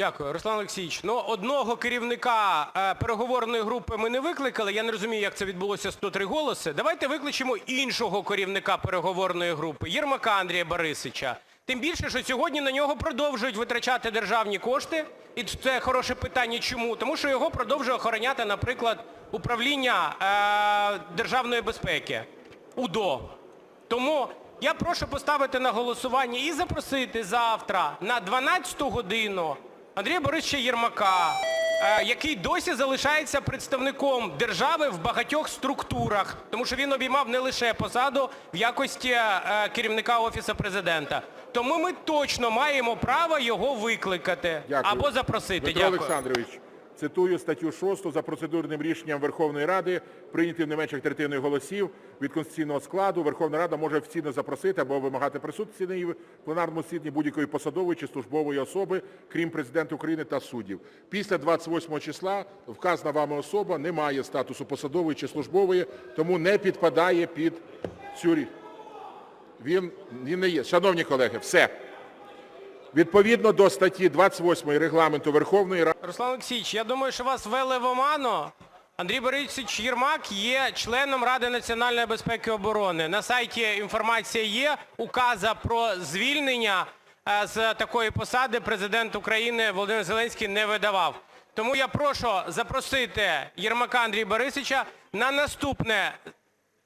Дякую, Руслан Олексійович. Ну, одного керівника е, переговорної групи ми не викликали. Я не розумію, як це відбулося 103 голоси. Давайте викличемо іншого керівника переговорної групи Єрмака Андрія Борисовича. Тим більше, що сьогодні на нього продовжують витрачати державні кошти. І це хороше питання. Чому? Тому що його продовжує охороняти, наприклад, управління е, державної безпеки УДО. Тому я прошу поставити на голосування і запросити завтра на 12 годину Андрія Борисовича Єрмака, е, який досі залишається представником держави в багатьох структурах, тому що він обіймав не лише посаду в якості е, керівника Офісу Президента. Тому ми точно маємо право його викликати або запросити. Дякую. Цитую статтю 6 за процедурним рішенням Верховної Ради, прийнятим не менше як третиною голосів від конституційного складу, Верховна Рада може офіційно запросити або вимагати присутності на її пленарному засіданні будь-якої посадової чи службової особи, крім президента України та суддів. Після 28 числа вказана вами особа не має статусу посадової чи службової, тому не підпадає під цю він не є. Шановні колеги, все. Відповідно до статті 28 Регламенту Верховної Ради, Руслан Олексійович, я думаю, що вас ввели в оману. Андрій Борисович Єрмак є членом Ради національної безпеки і оборони. На сайті інформація є, указа про звільнення е, з такої посади президент України Володимир Зеленський не видавав. Тому я прошу запросити Єрмака Андрія Борисовича на наступне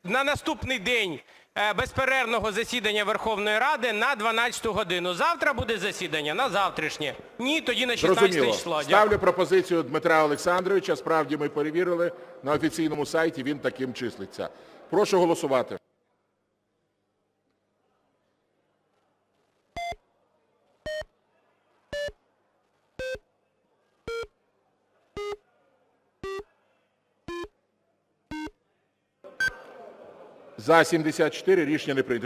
на наступний день е, безперервного засідання Верховної Ради на 12 годину. Завтра буде засідання, на завтрашнє. Ні, тоді на 16 число. Дякую. Ставлю пропозицію Дмитра Олександровича. Справді ми перевірили на офіційному сайті, він таким числиться. Прошу голосувати. За 74 рішення не прийнято.